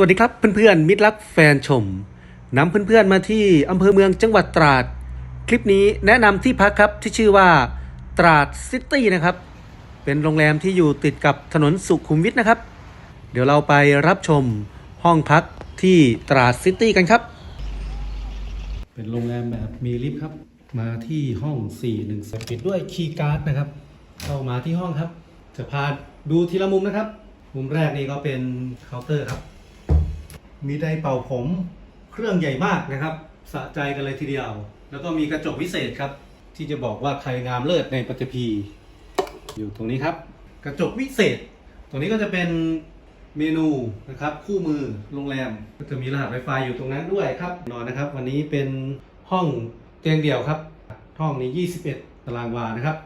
วัสดีครับเพื่อนๆมิตรรักแฟนชมนำเพื่อนๆมาที่อำเภอเมืองจังหวัดตราด คลิปนี้แนะนำที่พักครับที่ชื่อว่าตราดซิตี้นะครับ เป็นโรงแรมที่อยู่ติดกับถนนสุขุมวิทนะครับ เดี๋ยวเราไปรับชมห้องพักที่ตราดซิตี้กันครับ เป็นโรงแรมแบบมีลิฟต์ครับ มาที่ห้อง410ปิดด้วยคีย์การ์ดนะครับ เข้ามาที่ห้องครับ จะพาดูทีละมุมนะครับ มุมแรกนี่ก็เป็นเคาน์เตอร์ครับ มีไดร์เป่าผมเครื่องใหญ่มากนะครับ สะใจกันเลยทีเดียว แล้วก็มีกระจกวิเศษครับ ที่จะบอกว่าใครงามเลิศในปัจจภีอยู่ตรงนี้ครับ กระจกวิเศษ ตรงนี้ก็จะเป็นเมนูนะครับ คู่มือโรงแรม ก็จะมีรหัส Wi-Fi อยู่ตรงนั้นด้วยครับ นอนนะครับ วันนี้เป็นห้องเตียงเดี่ยวครับ ห้องนี้ 21 ตารางวานะครับ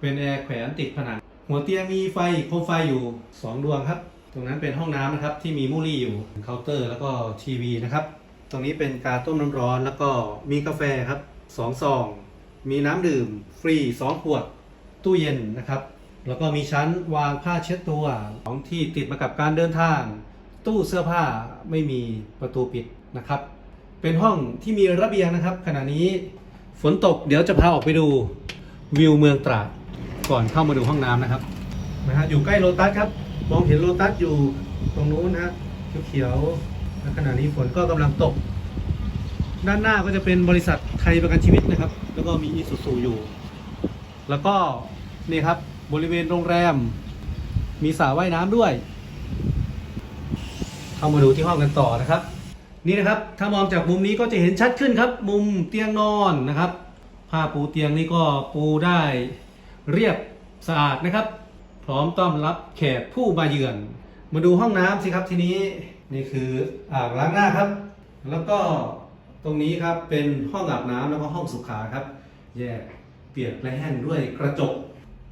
เป็นแอร์แขวนติดผนัง หัวเตียงมีไฟโคมไฟอยู่ 2 ดวงครับ ตรงนั้นเป็นห้องน้ำนะครับที่มีมูลี่อยู่เคาน์เตอร์แล้วก็ทีวีนะครับ ตรงนี้เป็นกาต้มน้ำร้อนแล้วก็มีกาแฟครับ2ซอง มีน้ำดื่มฟรี2ขวดตู้เย็นนะครับ แล้วก็มีชั้นวางผ้าเช็ดตัวของที่ติดมากับการเดินทาง ตู้เสื้อผ้าไม่มีประตูปิดนะครับ เป็นห้องที่มีระเบียงนะครับ ขณะนี้ฝนตกเดี๋ยวจะพาออกไปดูวิวเมืองตราดก่อนเข้ามาดูห้องน้ำนะครับนะฮะอยู่ใกล้โลตัสครับ มองเห็นโลตัสอยู่ตรงนู้นนะเขียวๆและขณะนี้ฝนก็กำลังตก ด้านหน้าก็จะเป็นบริษัทไทยประกันชีวิตนะครับ แล้วก็มีอีซูซูอยู่ แล้วก็นี่ครับบริเวณโรงแรม มีสระว่ายน้ำด้วย เข้ามาดูที่ห้องกันต่อนะครับ นี่นะครับถ้ามองจากมุมนี้ก็จะเห็นชัดขึ้นครับ มุมเตียงนอนนะครับผ้าปูเตียงนี่ก็ปูได้เรียบสะอาดนะครับ พร้อมต้อนรับแขกผู้มาเยือน มาดูห้องน้ำสิครับทีนี้นี่คืออ่างล้างหน้าครับ แล้วก็ตรงนี้ครับเป็นห้องอาบน้ำแล้วก็ห้องสุขาครับ แยกเปียกและแห้งด้วยกระจก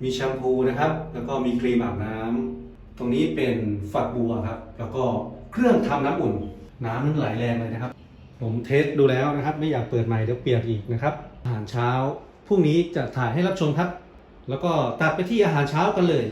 มีแชมพูนะครับ แล้วก็มีครีมอาบน้ำตรงนี้เป็นฝักบัวครับ แล้วก็เครื่องทำน้ำอุ่น น้ำนั้นไหลแรงเลยนะครับ ผมเทสดูแล้วนะครับ ไม่อยากเปิดใหม่เดี๋ยวเปียกอีกนะครับอาหารเช้าพรุ่งนี้จะถ่ายให้รับชมครับ แล้วก็ตัดไปที่อาหารเช้ากันเลย